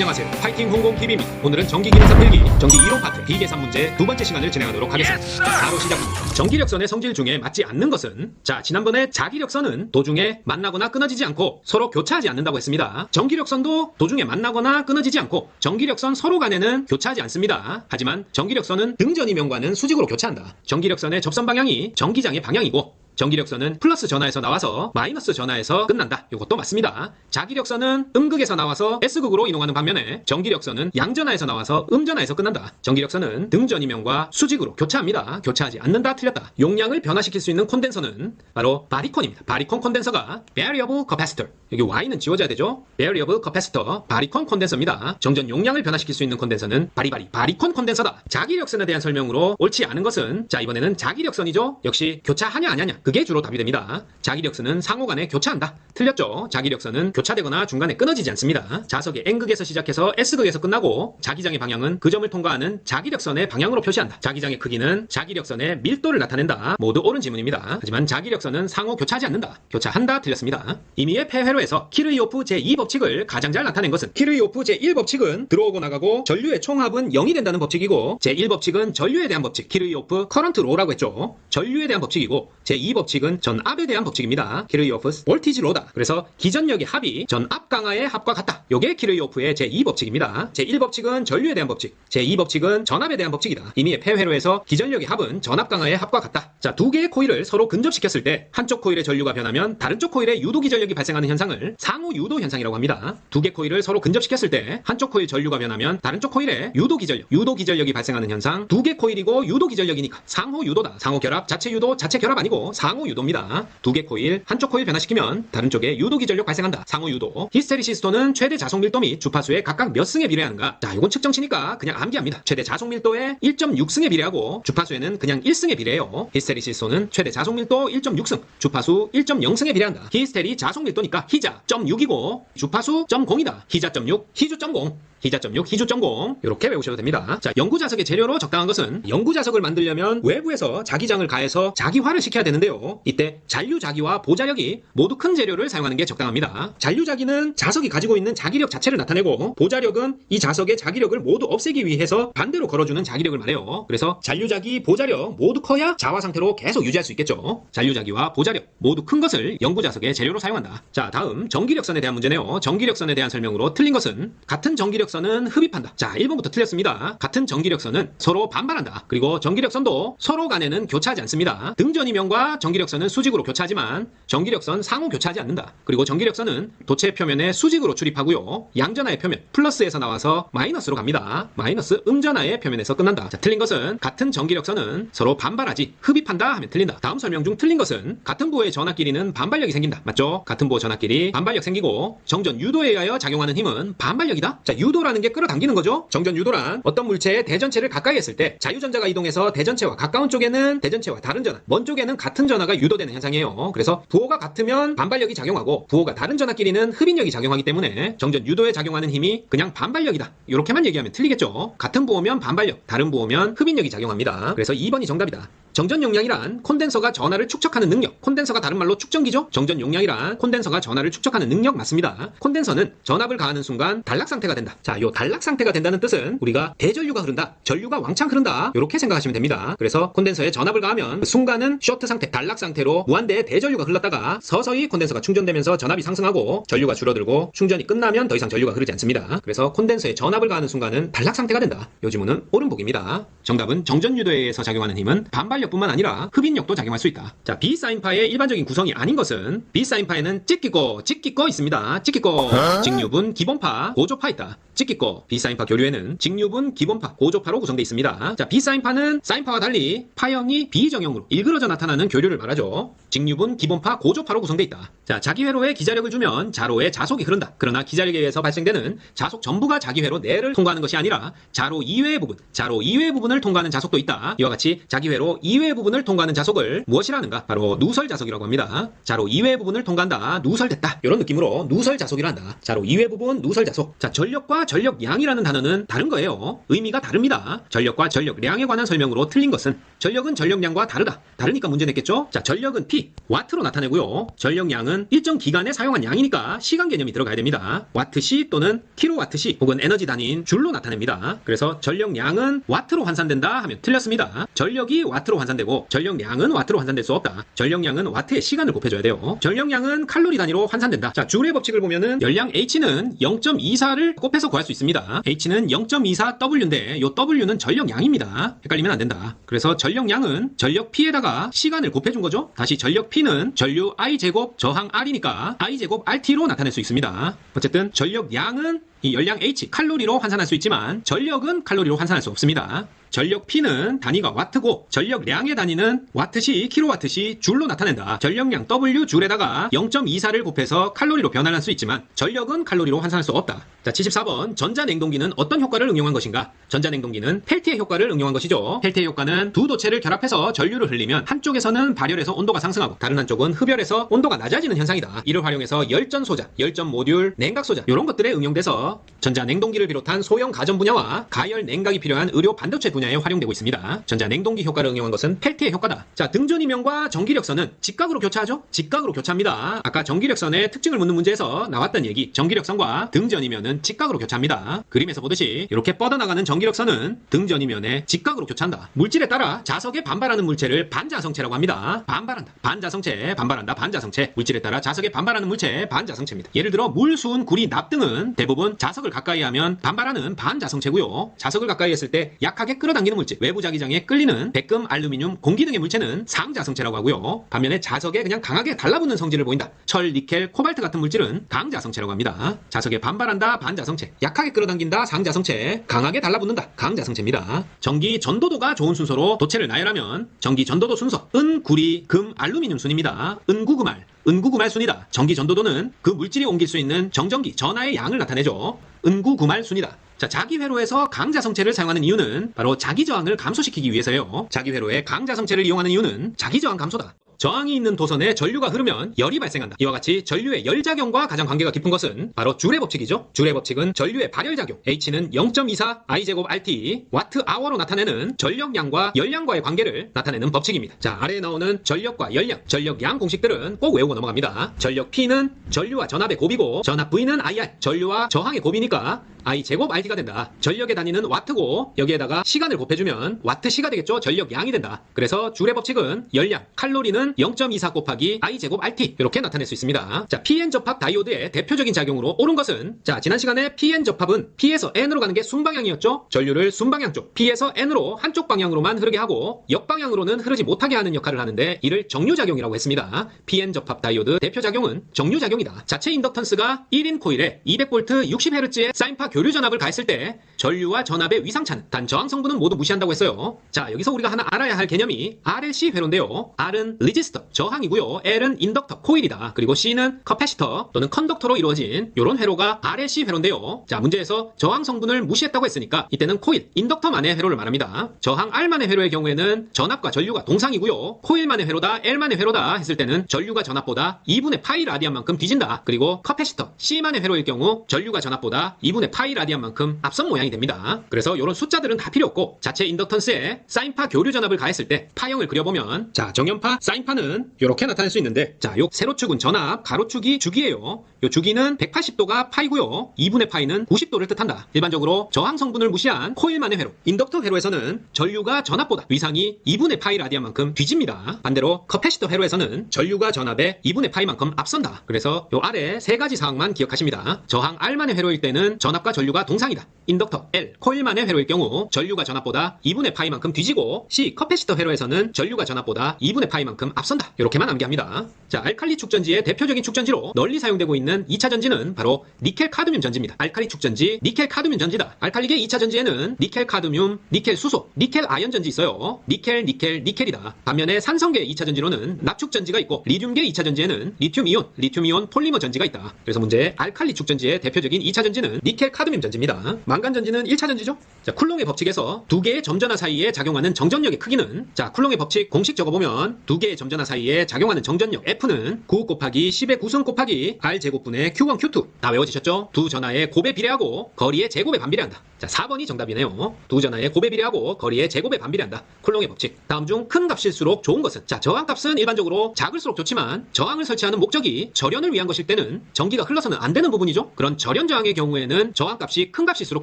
안녕하세요. 파이팅 홍콩 TV입니다. 오늘은 전기 기능사 필기 전기 1호 파트 비계산 문제 두 번째 시간을 진행하도록 하겠습니다. 바로 시작입니다. 전기력선의 성질 중에 맞지 않는 것은 자 지난번에 자기력선은 도중에 만나거나 끊어지지 않고 서로 교차하지 않는다고 했습니다. 전기력선도 도중에 만나거나 끊어지지 않고 전기력선 서로 간에는 교차하지 않습니다. 하지만 전기력선은 등전 이면과는 수직으로 교차한다. 전기력선의 접선 방향이 전기장의 방향이고 전기력선은 플러스 전화에서 나와서 마이너스 전화에서 끝난다. 이것도 맞습니다. 자기력선은 음극에서 나와서 S극으로 이동하는 반면에 전기력선은 양전화에서 나와서 음전화에서 끝난다. 전기력선은 등전이면과 수직으로 교차합니다. 교차하지 않는다. 틀렸다. 용량을 변화시킬 수 있는 콘덴서는 바로 바리콘입니다. 바리콘 콘덴서가 variable capacitor. 여기 Y는 지워져야 되죠. variable capacitor 바리콘 콘덴서입니다. 정전 용량을 변화시킬 수 있는 콘덴서는 바리바리 바리콘 콘덴서다. 자기력선에 대한 설명으로 옳지 않은 것은 자 이번에는 자기력선이죠. 역시 교차하냐 안 하냐 그게 주로 답이 됩니다. 자기력선은 상호간에 교차한다. 틀렸죠. 자기력선은 교차되거나 중간에 끊어지지 않습니다. 자석의 N극에서 시작해서 S극에서 끝나고 자기장의 방향은 그 점을 통과하는 자기력선의 방향으로 표시한다. 자기장의 크기는 자기력선의 밀도를 나타낸다. 모두 옳은 지문입니다. 하지만 자기력선은 상호 교차하지 않는다. 교차한다. 틀렸습니다. 이미의 폐회로에서 키르이오프 제2법칙을 가장 잘 나타낸 것은 키르이오프 제1법칙은 들어오고 나가고 전류의 총합은 0이 된다는 법칙이고 제1법칙은 전류에 대한 법칙 키르이오프 커런트 로라고 했죠. 전류에 대한 법칙이고 제2 법칙은 전압에 대한 법칙입니다. 키르이오프 볼티지 로다. 그래서 기전력의 합이 전압 강화의 합과 같다. 요게 키르이오프의 제2 법칙입니다. 제1 법칙은 전류에 대한 법칙, 제2 법칙은 전압에 대한 법칙이다. 이미의 폐회로에서 기전력의 합은 전압 강화의 합과 같다. 자, 두 개의 코일을 서로 근접시켰을 때 한쪽 코일의 전류가 변하면 다른 쪽 코일의 유도 기전력이 발생하는 현상을 상호 유도 현상이라고 합니다. 두 개 코일을 서로 근접시켰을 때 한쪽 코일 전류가 변하면 다른 쪽 코일의 유도 기전력, 유도 기전력이 발생하는 현상. 두 개 코일이고 유도 기전력이니까 상호 유도다. 상호 결합, 자체 유도, 자체 결합 아니고 상호 유도입니다. 두 개 코일, 한쪽 코일 변화시키면 다른 쪽에 유도 기전력 발생한다. 상호 유도. 히스테리시스토는 최대 자속 밀도 및 주파수에 각각 몇 승에 비례하는가? 자, 이건 측정치니까 그냥 암기합니다. 최대 자속 밀도에 1.6승에 비례하고 주파수에는 그냥 1승에 비례해요. 히스테리시스토는 최대 자속 밀도 1.6승, 주파수 1.0승에 비례한다. 히스테리 자속 밀도니까 희자 0.6이고 주파수 0.0이다. 희자 0.6, 희주 0.0. 희자.6, 희주.0 이렇게 외우셔도 됩니다. 자, 연구자석의 재료로 적당한 것은 연구자석을 만들려면 외부에서 자기장을 가해서 자기화를 시켜야 되는데요. 이때 잔류자기와 보자력이 모두 큰 재료를 사용하는 게 적당합니다. 잔류자기는 자석이 가지고 있는 자기력 자체를 나타내고 보자력은 이 자석의 자기력을 모두 없애기 위해서 반대로 걸어주는 자기력을 말해요. 그래서 잔류자기, 보자력 모두 커야 자화 상태로 계속 유지할 수 있겠죠. 잔류자기와 보자력 모두 큰 것을 연구자석의 재료로 사용한다. 자, 다음 전기력선에 대한 문제네요. 전기력선에 대한 설명으로 틀린 것은 같은 전기력 전기력선은 흡입한다. 자, 1번부터 틀렸습니다. 같은 전기력선은 서로 반발한다. 그리고 전기력선도 서로 간에는 교차하지 않습니다. 등전이면과 전기력선은 수직으로 교차하지만 전기력선 상호 교차하지 않는다. 그리고 전기력선은 도체 표면에 수직으로 출입하고요. 양전하의 표면 플러스에서 나와서 마이너스로 갑니다. 마이너스 음전하의 표면에서 끝난다. 자, 틀린 것은 같은 전기력선은 서로 반발하지 흡입한다 하면 틀린다. 다음 설명 중 틀린 것은 같은 부호의 전압끼리는 반발력이 생긴다. 맞죠? 같은 부호 전압끼리 반발력 생기고 정전 유도에 의하여 작용하는 힘은 반발력이다. 자, 유도 유도라는 게 끌어당기는 거죠. 정전 유도란 어떤 물체의 대전체를 가까이 했을 때 자유전자가 이동해서 대전체와 가까운 쪽에는 대전체와 다른 전화, 먼 쪽에는 같은 전화가 유도되는 현상이에요. 그래서 부호가 같으면 반발력이 작용하고 부호가 다른 전화끼리는 흡인력이 작용하기 때문에 정전 유도에 작용하는 힘이 그냥 반발력이다. 이렇게만 얘기하면 틀리겠죠. 같은 부호면 반발력, 다른 부호면 흡인력이 작용합니다. 그래서 2번이 정답이다. 정전 용량이란 콘덴서가 전하를 축적하는 능력. 콘덴서가 다른 말로 축전기죠? 정전 용량이란 콘덴서가 전하를 축적하는 능력 맞습니다. 콘덴서는 전압을 가하는 순간 단락 상태가 된다. 자, 요 단락 상태가 된다는 뜻은 우리가 대전류가 흐른다. 전류가 왕창 흐른다. 이렇게 생각하시면 됩니다. 그래서 콘덴서에 전압을 가하면 그 순간은 쇼트 상태, 단락 상태로 무한대의 대전류가 흘렀다가 서서히 콘덴서가 충전되면서 전압이 상승하고 전류가 줄어들고 충전이 끝나면 더 이상 전류가 흐르지 않습니다. 그래서 콘덴서에 전압을 가하는 순간은 단락 상태가 된다. 요 지문은 옳은 복입니다. 정답은 정전 유도에 의해서 작용하는 힘은 반발 력뿐만 아니라 흡인력도 작용할 수 있다. 자, B사인파의 일반적인 구성이 아닌 것은 B사인파에는 찍기고 찍기고 있습니다. 찍기고 직류분 기본파 고조파 있다. 찍기고 B사인파 교류에는 직류분 기본파 고조파로 구성되어 있습니다. 자, B사인파는 사인파와 달리 파형이 비정형으로 일그러져 나타나는 교류를 말하죠. 직류분 기본파 고조파로 구성되어 있다. 자, 자기회로에 기자력을 주면 자로에 자속이 흐른다. 그러나 기자력에 의해서 발생되는 자속 전부가 자기회로 내를 통과하는 것이 아니라 자로 이외의 부분, 자로 이외의 부분을 통과하는 자속도 있다. 이와 같이 자기회로 이 외의 부분을 통과하는 자속을 무엇이라 하는가? 바로 누설 자속이라고 합니다. 자로 이외의 부분을 통과한다. 누설됐다. 이런 느낌으로 누설 자속이라 한다. 자로 이외 부분 누설 자속. 자, 전력과 전력량이라는 단어는 다른 거예요. 의미가 다릅니다. 전력과 전력량에 관한 설명으로 틀린 것은 전력은 전력량과 다르다. 다르니까 문제 냈겠죠? 자, 전력은 P, 와트로 나타내고요. 전력량은 일정 기간에 사용한 양이니까 시간 개념이 들어가야 됩니다. 와트시 또는 킬로와트시 혹은 에너지 단위인 줄로 나타냅니다. 그래서 전력량은 와트로 환산된다 하면 틀렸습니다. 전력이 와트로 환산되고 전력량은 와트로 환산될 수 없다. 전력량은 와트의 시간을 곱해줘야 돼요. 전력량은 칼로리 단위로 환산된다. 자, 줄의 법칙을 보면은 열량 H는 0.24를 곱해서 구할 수 있습니다. H는 0.24W인데 요 W는 전력량입니다. 헷갈리면 안 된다. 그래서 전력량은 전력 P에다가 시간을 곱해준 거죠. 다시 전력 P는 전류 I 제곱 저항 R이니까 I 제곱 RT로 나타낼 수 있습니다. 어쨌든 전력량은 이 열량 H 칼로리로 환산할 수 있지만 전력은 칼로리로 환산할 수 없습니다. 전력 P는 단위가 와트고 전력량의 단위는 와트시 킬로와트시 줄로 나타낸다. 전력량 W 줄에다가 0.24를 곱해서 칼로리로 변환할 수 있지만 전력은 칼로리로 환산할 수 없다. 자, 74번 전자냉동기는 어떤 효과를 응용한 것인가? 전자냉동기는 펠티의 효과를 응용한 것이죠. 펠티의 효과는 두 도체를 결합해서 전류를 흘리면 한쪽에서는 발열해서 온도가 상승하고 다른 한쪽은 흡열해서 온도가 낮아지는 현상이다. 이를 활용해서 열전 소자, 열전 모듈, 냉각 소자 이런 것들에 응용돼서 전자냉동기를 비롯한 소형 가전 분야와 가열 냉각이 필요한 의료 반도체 분야에 활용되고 있습니다. 전자냉동기 효과를 응용한 것은 펠티의 효과다. 자, 등전이면과 전기력선은 직각으로 교차하죠? 직각으로 교차합니다. 아까 전기력선의 특징을 묻는 문제에서 나왔던 얘기, 전기력선과 등전이면은 직각으로 교차합니다. 그림에서 보듯이 이렇게 뻗어나가는 전기력선은 등전이면에 직각으로 교차한다. 물질에 따라 자석에 반발하는 물체를 반자성체라고 합니다. 반발한다. 반자성체, 반발한다. 반자성체. 물질에 따라 자석에 반발하는 물체 반자성체입니다. 예를 들어 물, 수은, 구리, 납 등은 대부분 자석을 가까이 하면 반발하는 반자성체고요. 자석을 가까이 했을 때 약하게 끌어당기는 물질, 외부 자기장에 끌리는 백금, 알루미늄, 공기 등의 물체는 상자성체라고 하고요. 반면에 자석에 그냥 강하게 달라붙는 성질을 보인다. 철, 니켈, 코발트 같은 물질은 강자성체라고 합니다. 자석에 반발한다, 반자성체. 약하게 끌어당긴다, 상자성체. 강하게 달라붙는다, 강자성체입니다. 전기 전도도가 좋은 순서로 도체를 나열하면 전기 전도도 순서 은, 구리, 금, 알루미늄 순입니다. 은구금알, 은구구말 순이다. 전기 전도도는 그 물질이 옮길 수 있는 정전기, 전하의 양을 나타내죠. 은구구말 순이다. 자, 자기 회로에서 강자성체를 사용하는 이유는 바로 자기 저항을 감소시키기 위해서요. 자기 회로에 강자성체를 이용하는 이유는 자기 저항 감소다. 저항이 있는 도선에 전류가 흐르면 열이 발생한다. 이와 같이 전류의 열작용과 가장 관계가 깊은 것은 바로 줄의 법칙이죠. 줄의 법칙은 전류의 발열작용, H는 0.24 I제곱 RT, 와트 아워로 나타내는 전력량과 열량과의 관계를 나타내는 법칙입니다. 자, 아래에 나오는 전력과 열량, 전력량 공식들은 꼭 외우고 넘어갑니다. 전력 P는 전류와 전압의 곱이고, 전압 V는 IR, 전류와 저항의 곱이니까 I 제곱 RT가 된다. 전력의 단위는 와트고 여기에다가 시간을 곱해주면 와트시가 되겠죠. 전력량이 된다. 그래서 줄의 법칙은 열량, 칼로리는 0.24 곱하기 I 제곱 RT 이렇게 나타낼 수 있습니다. 자, PN 접합 다이오드의 대표적인 작용으로 옳은 것은 자, 지난 시간에 PN 접합은 P에서 N으로 가는 게 순방향이었죠. 전류를 순방향 쪽, P에서 N으로 한쪽 방향으로만 흐르게 하고 역방향으로는 흐르지 못하게 하는 역할을 하는데 이를 정류 작용이라고 했습니다. PN 접합 다이오드 대표 작용은 정류 작용이다. 자체 인덕턴스가 1인 코일에 200V 60Hz의 사인파 교류 전압을 가했을 때 전류와 전압의 위상차는 단 저항 성분은 모두 무시한다고 했어요. 자, 여기서 우리가 하나 알아야 할 개념이 RLC 회로인데요. R은 리지 스터, 저항이고요. L은 인덕터, 코일이다. 그리고 C는 커패시터 또는 컨덕터로 이루어진 이런 회로가 RLC 회로인데요. 자, 문제에서 저항 성분을 무시했다고 했으니까 이때는 코일, 인덕터만의 회로를 말합니다. 저항 R만의 회로의 경우에는 전압과 전류가 동상이고요. 코일만의 회로다, L만의 회로다 했을 때는 전류가 전압보다 2분의 파이 라디안만큼 뒤진다. 그리고 커패시터, C만의 회로일 경우 전류가 전압보다 2분의 파이 라디안만큼 앞선 모양이 됩니다. 그래서 이런 숫자들은 다 필요 없고 자체 인덕턴스에 사인파 교류 전압을 가했을 때 파형을 그려보면 자 정연파 사인파 는 이렇게 나타낼 수 있는데 자 요 세로축은 전압 가로축이 주기예요. 요 주기는 180도가 파이고요. 2분의 파이는 90도를 뜻한다. 일반적으로 저항 성분을 무시한 코일만의 회로 인덕터 회로에서는 전류가 전압보다 위상이 2분의 파이 라디안만큼 뒤집니다. 반대로 커패시터 회로에서는 전류가 전압에 2분의 파이만큼 앞선다. 그래서 요 아래 세 가지 사항만 기억하십니다. 저항 R만의 회로일 때는 전압과 전류가 동상이다. 인덕터 L, 코일만의 회로일 경우 전류가 전압보다 2분의 파이만큼 뒤지고 C, 커패시터 회로에서는 전류가 전압보다 2분의 파이만큼 앞선다. 이렇게만 암기합니다. 자, 알칼리 축전지의 대표적인 축전지로 널리 사용되고 있는 2차 전지는 바로 니켈 카드뮴 전지입니다. 알칼리 축전지 니켈 카드뮴 전지다. 알칼리계 2차 전지에는 니켈 카드뮴, 니켈 수소, 니켈 아연 전지 있어요. 니켈, 니켈, 니켈이다. 반면에 산성계 2차 전지로는 납축 전지가 있고 리튬계 2차 전지에는 리튬 이온, 리튬 이온 폴리머 전지가 있다. 그래서 문제 알칼리 축전지의 대표적인 2차 전지는 니켈 카드뮴 전지입니다. 망간 전지는 1차 전지죠. 자, 쿨롱의 법칙에서 두 개의 점전화 사이에 작용하는 정전력의 크기는 자, 쿨롱의 법칙 공식 적어보면 두 개의 점전화 사이에 작용하는 정전력 F는 9 곱하기 10의 9승 곱하기 R 제곱분의 Q1 Q2 다 외워지셨죠? 두 전화의 곱에 비례하고 거리의 제곱에 반비례한다. 자, 4번이 정답이네요. 두 전화의 곱에 비례하고 거리의 제곱에 반비례한다. 쿨롱의 법칙. 다음 중 큰 값일수록 좋은 것은 자, 저항값은 일반적으로 작을수록 좋지만 저항을 설치하는 목적이 절연을 위한 것일 때는 전기가 흘러서는 안 되는 부분이죠. 그런 절연 저항의 경우에는 저항값이 큰 값일수록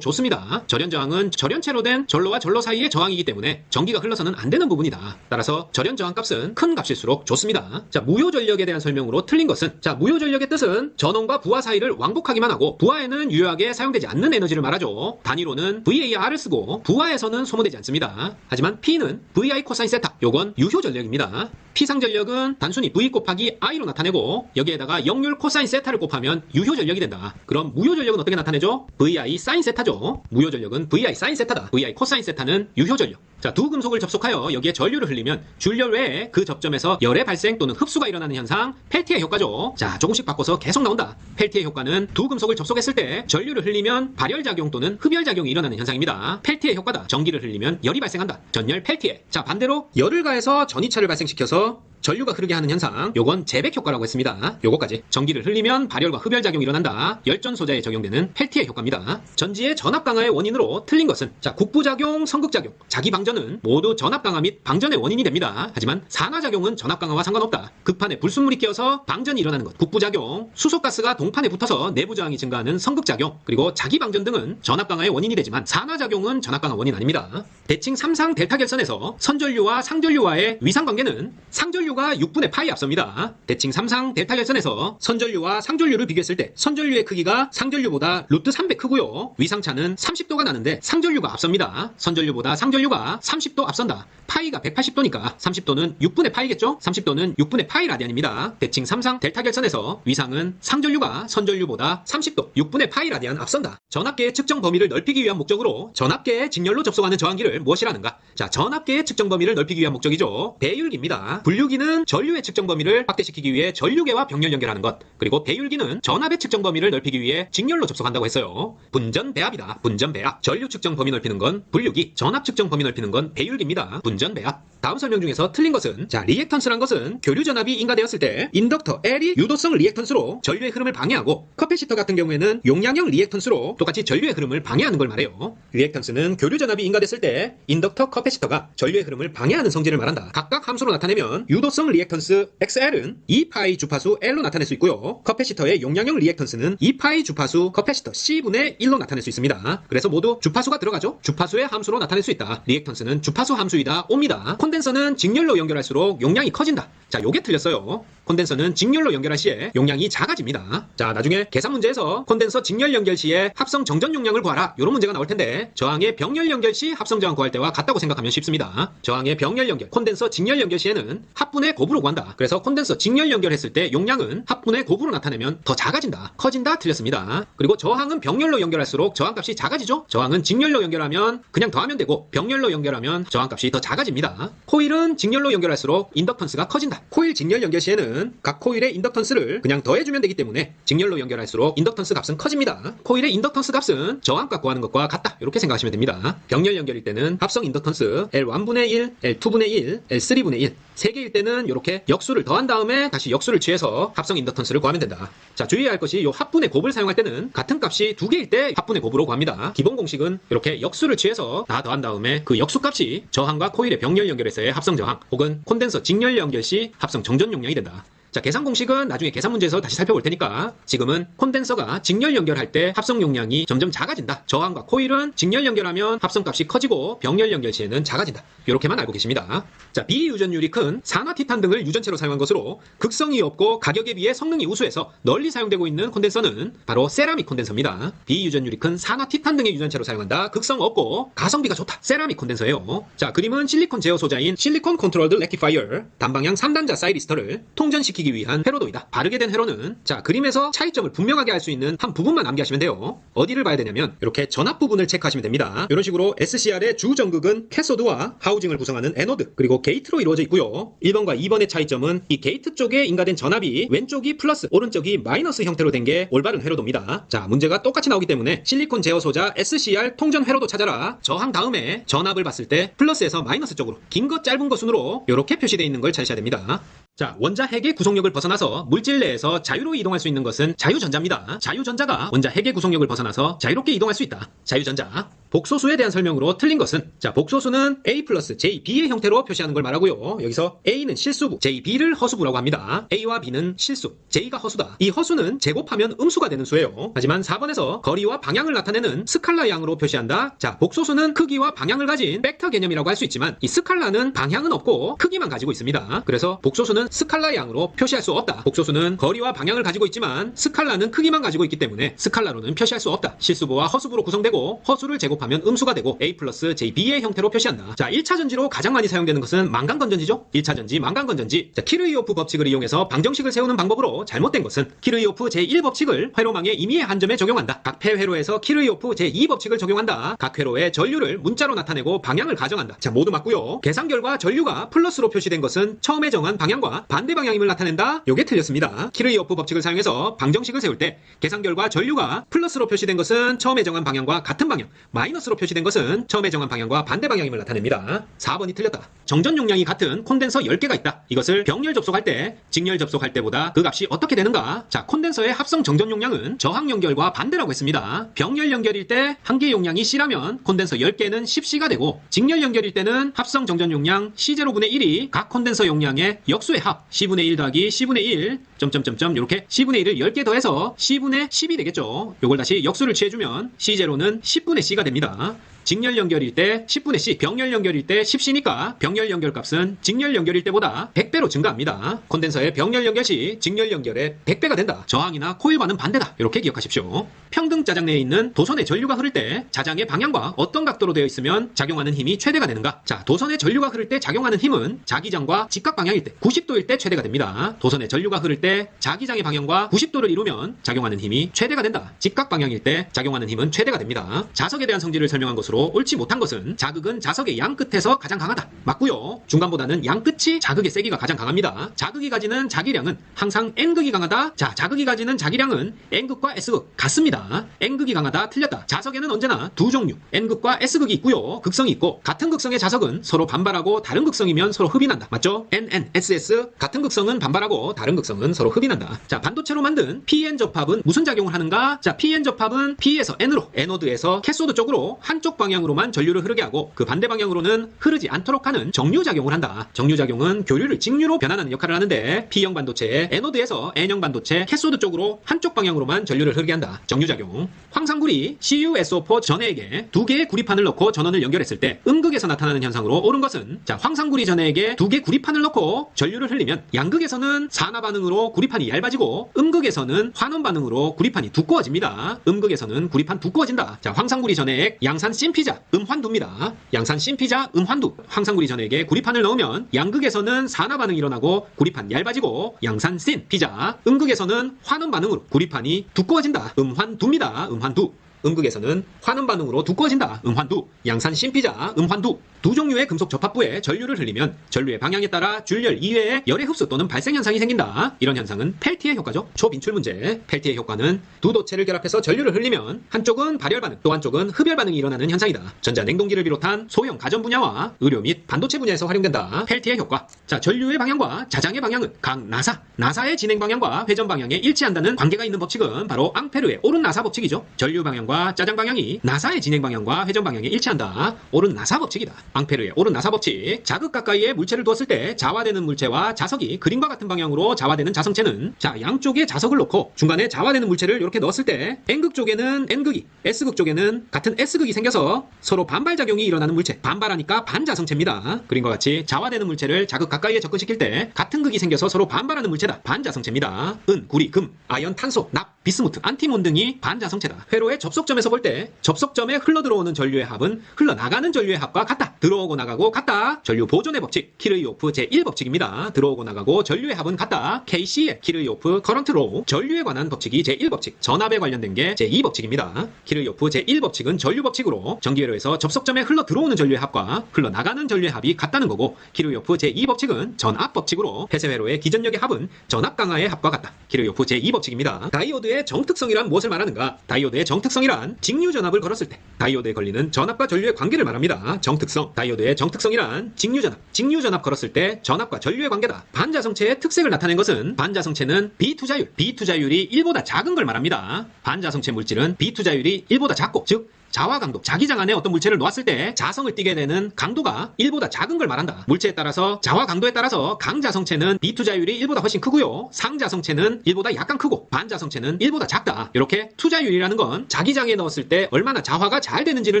좋습니다. 절연 저항은 절연체로 된 전로와 전로 사이의 저항이기 때문에 전기가 흘러서는 안 되는 부분이다. 따라서 절연 저항값은 큰 값 일수록 좋습니다. 자, 무효 전력에 대한 설명으로 틀린 것은 자, 무효 전력의 뜻은 전원과 부하 사이를 왕복하기만 하고 부하에는 유효하게 사용되지 않는 에너지를 말하죠. 단위로는 VAR을 쓰고 부하에서는 소모되지 않습니다. 하지만 P는 VI 코사인 세타. 요건 유효 전력입니다. P상 전력은 단순히 V 곱하기 I로 나타내고 여기에다가 역률 코사인 세타를 곱하면 유효 전력이 된다. 그럼 무효 전력은 어떻게 나타내죠? VI 사인 세타죠. 무효 전력은 VI 사인 세타다. VI 코사인 세타는 유효 전력. 자, 두 금속을 접속하여 여기에 전류를 흘리면 줄열 외에 그 접점에서 열의 발생 또는 흡수가 일어나는 현상 펠티의 효과죠. 자, 조금씩 바꿔서 계속 나온다. 펠티의 효과는 두 금속을 접속했을 때 전류를 흘리면 발열 작용 또는 흡열 작용이 일어나는 현상입니다. 펠티의 효과다. 전기를 흘리면 열이 발생한다. 전열 펠티에. 자, 반대로 열을 가해서 전이차를 발생시켜서 México 전류가 흐르게 하는 현상, 요건 재백 효과라고 했습니다. 요거까지. 전기를 흘리면 발열과 흡열 작용이 일어난다. 열전 소자에 적용되는 펠티의 효과입니다. 전지의 전압 강화의 원인으로 틀린 것은 자, 국부작용, 성극작용, 자기 방전은 모두 전압 강화 및 방전의 원인이 됩니다. 하지만 산화 작용은 전압 강화와 상관없다. 극판에 불순물이 끼어서 방전이 일어나는 것, 국부작용, 수소가스가 동판에 붙어서 내부 저항이 증가하는 성극작용, 그리고 자기 방전 등은 전압 강화의 원인이 되지만 산화 작용은 전압 강화 원인 아닙니다. 대칭 3상 델타 결선에서 선전류와 상전류와의 위상 관계는 상전류 가 6분의 파이 앞섭니다. 대칭 3상 델타 결선에서 선전류와 상전류를 비교했을 때 선전류의 크기가 상전류보다 루트 300 크고요. 위상차는 30도가 나는데 상전류가 앞섭니다. 선전류보다 상전류가 30도 앞선다. 파이가 180도니까 30도는 6분의 파이겠죠? 30도는 6분의 파이 라디안입니다. 대칭 3상 델타 결선에서 위상은 상전류가 선전류보다 30도 6분의 파이 라디안 앞선다. 전압계의 측정 범위를 넓히기 위한 목적으로 전압계의 직렬로 접속하는 저항기를 무엇이라는가? 자, 전압계의 측정 범위를 넓히기 위한 목적이죠. 배율기입니다. 분류기 는 전류의 측정 범위를 확대시키기 위해 전류계와 병렬 연결하는 것. 그리고 배율기는 전압의 측정 범위를 넓히기 위해 직렬로 접속한다고 했어요. 분전 배압이다. 분전 배압. 전류 측정 범위 넓히는 건 분류기, 전압 측정 범위 넓히는 건 배율기입니다. 분전 배압. 다음 설명 중에서 틀린 것은 자, 리액턴스란 것은 교류 전압이 인가되었을 때 인덕터 L이 유도성 리액턴스로 전류의 흐름을 방해하고 커패시터 같은 경우에는 용량형 리액턴스로 똑같이 전류의 흐름을 방해하는 걸 말해요. 리액턴스는 교류 전압이 인가됐을 때 인덕터 커패시터가 전류의 흐름을 방해하는 성질을 말한다. 각각 함수로 나타내면 유 도성 리액턴스 XL은 2파이 주파수 L로 나타낼 수 있고요. 커패시터의 용량형 리액턴스는 2파이 주파수 커패시터 C분의 1로 나타낼 수 있습니다. 그래서 모두 주파수가 들어가죠. 주파수의 함수로 나타낼 수 있다. 리액턴스는 주파수 함수이다. 옵니다. 콘덴서는 직렬로 연결할수록 용량이 커진다. 자, 요게 틀렸어요. 콘덴서는 직렬로 연결할 시에 용량이 작아집니다. 자, 나중에 계산 문제에서 콘덴서 직렬 연결 시에 합성 정전 용량을 구하라. 요런 문제가 나올 텐데 저항의 병렬 연결 시 합성 저항 구할 때와 같다고 생각하면 쉽습니다. 저항의 병렬 연결, 콘덴서 직렬 연결 시에는 합 분의 곱으로 구한다. 그래서 콘덴서 직렬 연결했을 때 용량은 합분의 곱으로 나타내면 더 작아진다. 커진다. 틀렸습니다. 그리고 저항은 병렬로 연결할수록 저항값이 작아지죠. 저항은 직렬로 연결하면 그냥 더하면 되고 병렬로 연결하면 저항값이 더 작아집니다. 코일은 직렬로 연결할수록 인덕턴스가 커진다. 코일 직렬 연결 시에는 각 코일의 인덕턴스를 그냥 더해주면 되기 때문에 직렬로 연결할수록 인덕턴스 값은 커집니다. 코일의 인덕턴스 값은 저항값 구하는 것과 같다. 이렇게 생각하시면 됩니다. 병렬 연결일 때는 합성 인덕턴스 L1분의 1, L2분의 1, L3분의 1 세 개일 때는 이렇게 역수를 더한 다음에 다시 역수를 취해서 합성 인덕턴스를 구하면 된다. 자 주의해야 할 것이 이 합분의 곱을 사용할 때는 같은 값이 두 개일 때 합분의 곱으로 구합니다. 기본 공식은 이렇게 역수를 취해서 다 더한 다음에 그 역수 값이 저항과 코일의 병렬 연결에서의 합성 저항 혹은 콘덴서 직렬 연결 시 합성 정전 용량이 된다. 자, 계산 공식은 나중에 계산 문제에서 다시 살펴볼 테니까 지금은 콘덴서가 직렬 연결할 때 합성 용량이 점점 작아진다. 저항과 코일은 직렬 연결하면 합성값이 커지고 병렬 연결 시에는 작아진다. 이렇게만 알고 계십니다. 자, 비유전율이 큰 산화 티탄 등을 유전체로 사용한 것으로 극성이 없고 가격에 비해 성능이 우수해서 널리 사용되고 있는 콘덴서는 바로 세라믹 콘덴서입니다. 비유전율이 큰 산화 티탄 등의 유전체로 사용한다. 극성 없고 가성비가 좋다. 세라믹 콘덴서예요. 자, 그림은 실리콘 제어 소자인 실리콘 컨트롤드 레키파이어 단방향 3단자 사이리스터를 통전시키 완성시키기 위한 회로도이다. 바르게 된 회로는 자 그림에서 차이점을 분명하게 할수 있는 한 부분만 암기하시면 돼요. 어디를 봐야 되냐면 이렇게 전압 부분을 체크하시면 됩니다. 이런 식으로 SCR의 주 전극은 캐소드와 하우징을 구성하는 에노드 그리고 게이트로 이루어져 있고요. 1번과 2번의 차이점은 이 게이트 쪽에 인가된 전압이 왼쪽이 플러스 오른쪽이 마이너스 형태로 된 게 올바른 회로도입니다. 자 문제가 똑같이 나오기 때문에 실리콘 제어 소자 SCR 통전 회로도 찾아라. 저항 다음에 전압을 봤을 때 플러스에서 마이너스 쪽으로 긴 것 짧은 것 순으로 이렇게 표시되어 있는 걸 찾으셔야 됩니다. 자, 원자 핵의 구성력을 벗어나서 물질 내에서 자유로 이동할 수 있는 것은 자유전자입니다. 자유전자가 원자 핵의 구성력을 벗어나서 자유롭게 이동할 수 있다. 자유전자. 복소수에 대한 설명으로 틀린 것은 자, 복소수는 A 플러스 J, B의 형태로 표시하는 걸 말하고요. 여기서 A는 실수부, J, B를 허수부라고 합니다. A와 B는 실수, J가 허수다. 이 허수는 제곱하면 음수가 되는 수예요. 하지만 4번에서 거리와 방향을 나타내는 스칼라 양으로 표시한다. 자, 복소수는 크기와 방향을 가진 벡터 개념이라고 할 수 있지만 이 스칼라는 방향은 없고 크기만 가지고 있습니다. 그래서 복소수는 스칼라 양으로 표시할 수 없다. 복소수는 거리와 방향을 가지고 있지만 스칼라는 크기만 가지고 있기 때문에 스칼라로는 표시할 수 없다. 실수부와 허수부로 구성되고 허수를 제곱하면 음수가 되고 A 플러스 JB의 형태로 표시한다. 자, 1차 전지로 가장 많이 사용되는 것은 망간건전지죠? 1차 전지, 망간건전지. 자, 키르이오프 법칙을 이용해서 방정식을 세우는 방법으로 잘못된 것은 키르이오프 제1법칙을 회로망의 임의의 한 점에 적용한다. 각 폐회로에서 키르이오프 제2법칙을 적용한다. 각 회로의 전류를 문자로 나타내고 방향을 가정한다. 자, 모두 맞고요. 계산 결과 전류가 플러스로 표시된 것은 처음에 정한 방향과 반대 방향임을 나타낸다. 요게 틀렸습니다. 키르이오프 법칙을 사용해서 방정식을 세울 때 계산 결과 전류가 플러스로 표시된 것은 처음에 정한 방향과 같은 방향, 마이너스로 표시된 것은 처음에 정한 방향과 반대 방향임을 나타냅니다. 4번이 틀렸다. 정전 용량이 같은 콘덴서 10개가 있다. 이것을 병렬 접속할 때, 직렬 접속할 때보다 그 값이 어떻게 되는가? 자, 콘덴서의 합성 정전 용량은 저항 연결과 반대라고 했습니다. 병렬 연결일 때 한 개 용량이 C라면 콘덴서 10개는 10C가 되고 직렬 연결일 때는 합성 정전 용량 C0분의 1이 각 콘덴서 용량의 역수의 합 C분의 1 더하기 C분의 1 점점점점 이렇게 C분의 1을 10개 더해서 C분의 10이 되겠죠. 요걸 다시 역수를 취해주면 C0는 10분의 C가 됩니다. 직렬 연결일 때 10분의 C, 병렬 연결일 때 10C니까 병렬 연결 값은 직렬 연결일 때보다 100배로 증가합니다. 콘덴서의 병렬 연결 시 직렬 연결의 100배가 된다. 저항이나 코일과는 반대다. 이렇게 기억하십시오. 평등 자장 내에 있는 도선의 전류가 흐를 때 자장의 방향과 어떤 각도로 되어 있으면 작용하는 힘이 최대가 되는가? 자, 도선의 전류가 흐를 때 작용하는 힘은 자기장과 직각 방향일 때 90도일 때 최대가 됩니다. 도선의 전류가 흐를 때 자기장의 방향과 90도를 이루면 작용하는 힘이 최대가 된다. 직각 방향일 때 작용하는 힘은 최대가 됩니다. 자석에 대한 성질을 설명한 것으로 옳지 못한 것은 자극은 자석의 양 끝에서 가장 강하다. 맞고요. 중간보다는 양 끝이 자극의 세기가 가장 강합니다. 자극이 가지는 자기량은 항상 N극이 강하다. 자, 자극이 가지는 자기량은 N극과 S극 같습니다. N극이 강하다. 틀렸다. 자석에는 언제나 두 종류 N극과 S극이 있고요. 극성이 있고 같은 극성의 자석은 서로 반발하고 다른 극성이면 서로 흡인한다. 맞죠? NN, SS 같은 극성은 반발하고 다른 극성은 서로 흡인한다. 자, 반도체로 만든 PN 접합은 무슨 작용을 하는가? 자, PN 접합은 P에서 N으로 에노드에서 캐소드 쪽으로 한쪽 방 향으로만 전류를 흐르게 하고 그 반대 방향으로는 흐르지 않도록 하는 정류작용을 한다. 정류작용은 교류를 직류로 변환하는 역할을 하는데 P형 반도체의 에노드에서 N형 반도체 캐소드 쪽으로 한쪽 방향으로만 전류를 흐르게 한다. 정류작용. 황상구리 CuSO4 전해에게 두 개의 구리판을 넣고 전원을 연결했을 때 음극에서 나타나는 현상으로 옳은 것은 자 황상구리 전해에게 두 개 구리판을 넣고 전류를 흘리면 양극에서는 산화 반응으로 구리판이 얇아지고 음극에서는 환원 반응으로 구리판이 두꺼워집니다. 음극에서는 구리판 두꺼워진다. 자 황상구리 전해액 양산 심피자 음환두입니다. 양산 심피자 음환두 황상구리 전해액에 구리판을 넣으면 양극에서는 산화 반응이 일어나고 구리판 얇아지고 양산 신 피자 음극에서는 환원 반응으로 구리판이 두꺼워진다. 음환두입니다. 음환두 음극에서는 환음 반응으로 두꺼워진다. 음환두, 양산 심피자, 음환두. 두 종류의 금속 접합부에 전류를 흘리면 전류의 방향에 따라 줄열 이외에 열의 흡수 또는 발생 현상이 생긴다. 이런 현상은 펠티의 효과죠. 초빈출 문제. 펠티의 효과는 두 도체를 결합해서 전류를 흘리면 한쪽은 발열 반응, 또 한쪽은 흡열 반응이 일어나는 현상이다. 전자 냉동기를 비롯한 소형 가전 분야와 의료 및 반도체 분야에서 활용된다. 펠티의 효과. 자, 전류의 방향과 자장의 방향은 각 나사, 나사의 진행 방향과 회전 방향에 일치한다는 관계가 있는 법칙은 바로 앙페르의 오른 나사 법칙이죠. 전류 방향 과 짜장 방향이 나사의 진행 방향과 회전 방향에 일치한다. 오른 나사 법칙이다. 앙페르의 오른 나사 법칙. 자극 가까이에 물체를 두었을 때 자화되는 물체와 자석이 그림과 같은 방향으로 자화되는 자성체는 자 양쪽에 자석을 놓고 중간에 자화되는 물체를 이렇게 넣었을 때 N극 쪽에는 N극이 S극 쪽에는 같은 S극이 생겨서 서로 반발 작용이 일어나는 물체. 반발하니까 반자성체입니다. 그림과 같이 자화되는 물체를 자극 가까이에 접근시킬 때 같은 극이 생겨서 서로 반발하는 물체다. 반자성체입니다. 은, 구리, 금, 아연, 탄소, 납, 비스무트, 안티몬 등이 반자성체다. 회로의 접속 점에서 볼 때 접속점에 흘러 들어오는 전류의 합은 흘러나가는 전류의 합과 같다. 들어오고 나가고 같다. 전류 보존의 법칙, 키르이오프 제1법칙입니다. 들어오고 나가고 전류의 합은 같다. KC의 키르이오프 커런트 로우, 전류에 관한 법칙이 제1법칙, 전압에 관련된 게 제2법칙입니다. 키르이오프 제1법칙은 전류 법칙으로 전기회로에서 접속점에 흘러 들어오는 전류의 합과 흘러나가는 전류의 합이 같다는 거고 키르이오프 제2법칙은 전압 법칙으로 폐쇄회로의 기전력의 합은 전압 강화의 합과 같다. 키르이오프 제2법칙입니다. 다이오드의 정특성이란 무엇을 말하는가? 다이오드의 정특성이 란 직류 전압을 걸었을 때 다이오드에 걸리는 전압과 전류의 관계를 말합니다. 정특성. 다이오드의 정특성이란 직류 전압. 직류 전압 걸었을 때 전압과 전류의 관계다. 반자성체의 특색을 나타낸 것은 반자성체는 비투자율, 비투자율이 1보다 작은 걸 말합니다. 반자성체 물질은 비투자율이 1보다 작고 즉 자화 강도, 자기장 안에 어떤 물체를 놓았을 때 자성을 띠게 되는 강도가 1보다 작은 걸 말한다. 물체에 따라서 자화 강도에 따라서 강자성체는 비투자율이 1보다 훨씬 크고요. 상자성체는 1보다 약간 크고 반자성체는 1보다 작다. 이렇게 투자율이라는 건 자기장에 넣었을 때 얼마나 자화가 잘 되는지를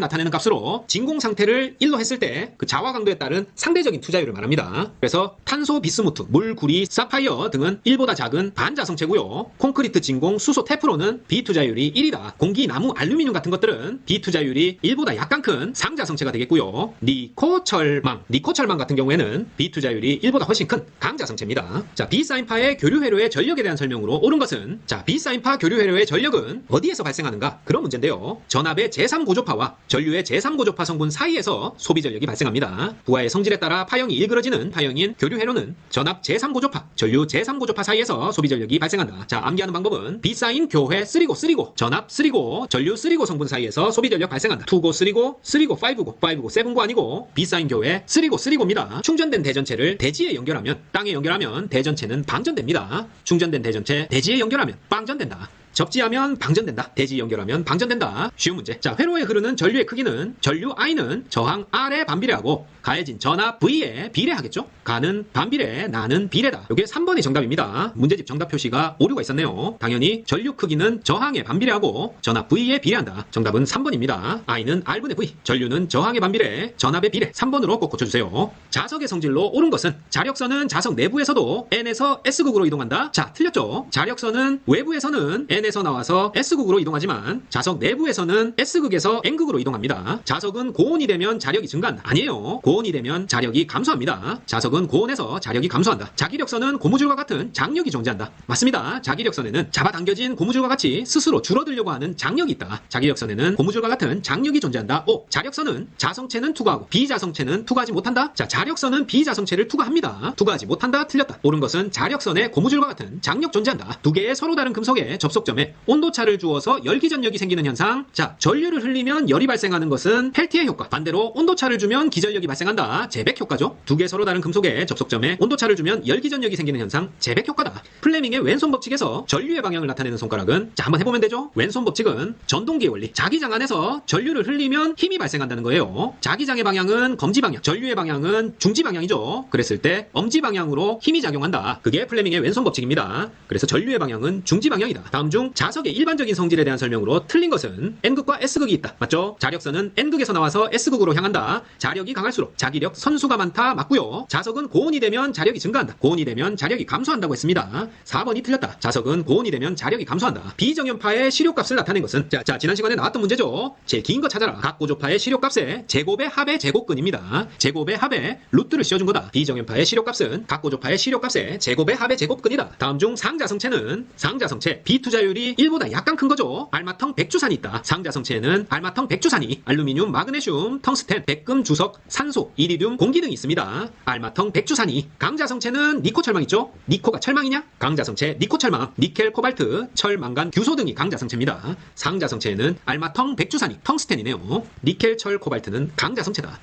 나타내는 값으로 진공 상태를 1로 했을 때 그 자화 강도에 따른 상대적인 투자율을 말합니다. 그래서 탄소, 비스무트, 물, 구리, 사파이어 등은 1보다 작은 반자성체고요. 콘크리트, 진공, 수소, 테프론은 비투자율이 1이다. 공기, 나무, 알루미늄 같은 것들은 비 투자율이 1보다 약간 큰 상자성체가 되겠고요. 니코철망, 니코철망 같은 경우에는 비투자율이 1보다 훨씬 큰 강자성체입니다. 자, B사인파의 교류 회로의 전력에 대한 설명으로 옳은 것은 자, B사인파 교류 회로의 전력은 어디에서 발생하는가? 그런 문제인데요. 전압의 제3고조파와 전류의 제3고조파 성분 사이에서 소비 전력이 발생합니다. 부하의 성질에 따라 파형이 일그러지는 파형인 교류 회로는 전압 제3고조파, 전류 제3고조파 사이에서 소비 전력이 발생한다. 자, 암기하는 방법은 B사인 교회 쓰리고 쓰리고 전압 쓰리고 전류 쓰리고 성분 사이에서 소비 전력 발생한다. 투고 쓰리고 쓰리고 파이브고 파이브고 세븐고 아니고 B사인 교회 쓰리고 쓰리고입니다. 충전된 대전체를 대지에 연결하면 땅에 연결하면 대전체는 방전됩니다. 충전된 대전체 대지에 연결하면 방전된다. 접지하면 방전된다. 대지 연결하면 방전된다. 쉬운 문제. 자, 회로에 흐르는 전류의 크기는 전류 I는 저항 R에 반비례하고 가해진 전압 V에 비례하겠죠? 가는 반비례, 나는 비례다. 이게 3번이 정답입니다. 문제집 정답 표시가 오류가 있었네요. 당연히 전류 크기는 저항에 반비례하고 전압 V에 비례한다. 정답은 3번입니다. I는 R분의 V, 전류는 저항에 반비례, 전압에 비례. 3번으로 꼭 고쳐주세요. 자석의 성질로 옳은 것은 자력선은 자석 내부에서도 N에서 S극으로 이동한다. 자, 틀렸죠? 자력선은 외부에서는 N 에서 나와서 S극으로 이동하지만 자석 내부에서는 S극에서 N극으로 이동합니다. 자석은 고온이 되면 자력이 증가한다. 아니에요. 고온이 되면 자력이 감소합니다. 자석은 고온에서 자력이 감소한다. 자기력선은 고무줄과 같은 장력이 존재한다. 맞습니다. 자기력선에는 잡아당겨진 고무줄과 같이 스스로 줄어들려고 하는 장력이 있다. 자기력선에는 고무줄과 같은 장력이 존재한다. 오, 자력선은 자성체는 투과하고 비자성체는 투과하지 못한다. 자, 자력선은 비자성체를 투과합니다. 투과하지 못한다. 틀렸다. 옳은 것은 자력선에 고무줄과 같은 장력 존재한다. 두 개의 서로 다른 금속의 접속 점에 온도차를 주어서 열기 전력이 생기는 현상. 자, 전류를 흘리면 열이 발생하는 것은 펠티의 효과. 반대로 온도차를 주면 기전력이 발생한다. 제백 효과죠. 두 개 서로 다른 금속의 접속점에 온도차를 주면 열기 전력이 생기는 현상. 제백 효과다. 플레밍의 왼손 법칙에서 전류의 방향을 나타내는 손가락은 자, 한번 해보면 되죠. 왼손 법칙은 전동기의 원리. 자기장 안에서 전류를 흘리면 힘이 발생한다는 거예요. 자기장의 방향은 검지 방향, 전류의 방향은 중지 방향이죠. 그랬을 때 엄지 방향으로 힘이 작용한다. 그게 플레밍의 왼손 법칙입니다. 그래서 전류의 방향은 중지 방향이다. 다음 중 자석의 일반적인 성질에 대한 설명으로 틀린 것은 N극과 S극이 있다. 맞죠? 자력선은 N극에서 나와서 S극으로 향한다. 자력이 강할수록 자기력 선수가 많다. 맞고요. 자석은 고온이 되면 자력이 증가한다. 고온이 되면 자력이 감소한다고 했습니다. 4번이 틀렸다. 자석은 고온이 되면 자력이 감소한다. 비정연파의 시료값을 나타낸 것은 자, 자 지난 시간에 나왔던 문제죠. 제일 긴 거 찾아라. 각 고조파의 시료값의 제곱의 합의 제곱근입니다. 제곱의 합의 루트를 씌워준 거다. 비정연파의 시료값은 각 고조파의 시료값의 제곱의 합의 제곱근이다. 다음 중 상자성체는 상자성체 비투자율 이 1보다 약간 큰 거죠. 알마텅 백주산이 있다. 상자 성체에는 알마텅 백주산이 알루미늄, 마그네슘, 텅스텐, 백금, 주석, 산소, 이리듐, 공기 등이 있습니다. 알마텅 백주산이 강자 성체는 니코 철망 있죠? 니코가 철망이냐? 강자 성체 니코 철망, 니켈, 코발트, 철, 망간, 규소 등이 강자 성체입니다. 상자 성체에는 알마텅 백주산이 텅스텐이네요. 니켈, 철, 코발트는 강자 성체다.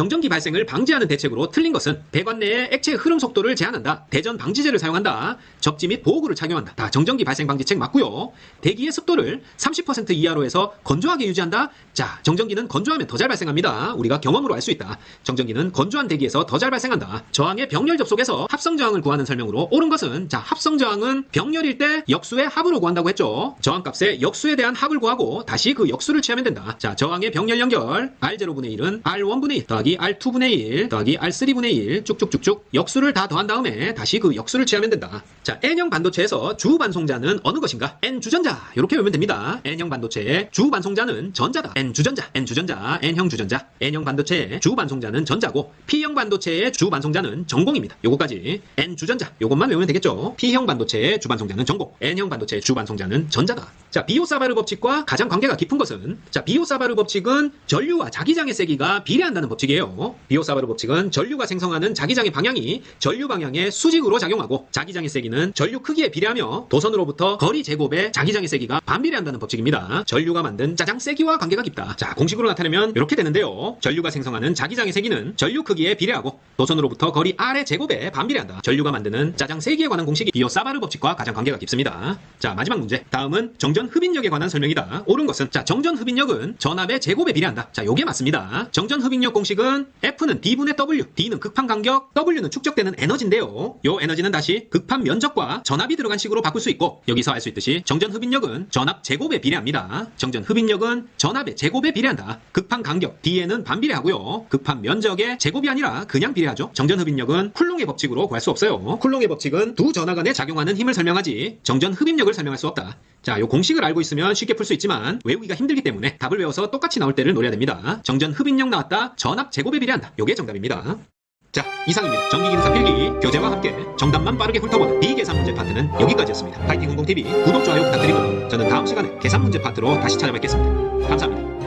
정전기 발생을 방지하는 대책으로 틀린 것은 배관 내의 액체의 흐름 속도를 제한한다. 대전 방지제를 사용한다. 접지 및 보호구를 착용한다. 다 정전기 발생 방지책 맞고요. 대기의 습도를 30% 이하로 해서 건조하게 유지한다. 자, 정전기는 건조하면 더 잘 발생합니다. 우리가 경험으로 알 수 있다. 정전기는 건조한 대기에서 더 잘 발생한다. 저항의 병렬 접속에서 합성 저항을 구하는 설명으로 옳은 것은 자, 합성 저항은 병렬일 때 역수의 합으로 구한다고 했죠. 저항값의 역수에 대한 합을 구하고 다시 그 역수를 취하면 된다. 자, 저항의 병렬 연결 R0분의 1은 R1분의 1 더하기 더하기 R2분의 1 더하기 R3분의 1 쭉쭉쭉쭉 역수를 다 더한 다음에 다시 그 역수를 취하면 된다. 자, N형 반도체에서 주 반송자는 어느 것인가? N 주전자. 이렇게 외우면 됩니다. N형 반도체의 주 반송자는 전자다. N 주전자, N 주전자, N형 주전자. N형 반도체의 주 반송자는 전자고 P형 반도체의 주 반송자는 전공입니다. 요거까지 N 주전자. 요것만 외우면 되겠죠. P형 반도체의 주 반송자는 전공, N형 반도체의 주 반송자는 전자다. 자, 비오사바르 법칙과 가장 관계가 깊은 것은 자, 비오사바르 법칙은 전류와 자기장의 세기가 비례한다는 법칙이에요. 비오사바르 법칙은 전류가 생성하는 자기장의 방향이 전류 방향의 수직으로 작용하고 자기장의 세기는 전류 크기에 비례하며 도선으로부터 거리 제곱의 자기장의 세기가 반비례한다는 법칙입니다. 전류가 만든 짜장 세기와 관계가 깊다. 자, 공식으로 나타내면 이렇게 되는데요. 전류가 생성하는 자기장의 세기는 전류 크기에 비례하고 도선으로부터 거리 R의 제곱에 반비례한다. 전류가 만드는 짜장 세기에 관한 공식이 비오사바르 법칙과 가장 관계가 깊습니다. 자, 마지막 문제. 다음은 정전 흡인력에 관한 설명이다. 옳은 것은 자, 정전 흡인력은 전압의 제곱에 비례한다. 자, 요게 맞습니다. 정전 흡인력 공식은 F는 D분의 W, D는 극판 간격, W는 축적되는 에너지인데요. 요 에너지는 다시 극판 면적과 전압이 들어간 식으로 바꿀 수 있고 여기서 알 수 있듯이 정전 흡인력은 전압 제곱에 비례합니다. 정전 흡인력은 전압의 제곱에 비례한다. 극판 간격 D에는 반비례하고요. 극판 면적의 제곱이 아니라 그냥 비례하죠. 정전 흡인력은 쿨롱의 법칙으로 구할 수 없어요. 쿨롱의 법칙은 두 전하 간에 작용하는 힘을 설명하지 정전 흡인력을 설명할 수 없다. 자, 요 공식을 알고 있으면 쉽게 풀 수 있지만 외우기가 힘들기 때문에 답을 외워서 똑같이 나올 때를 노려야 됩니다. 정전 흡인력 나왔다. 전압 제곱에 비례한다. 요게 정답입니다. 자, 이상입니다. 전기기능사 필기 교재와 함께 정답만 빠르게 훑어보는 비계산 문제 파트는 여기까지였습니다. 파이팅 공공TV 구독, 좋아요 부탁드리고 저는 다음 시간에 계산 문제 파트로 다시 찾아뵙겠습니다. 감사합니다.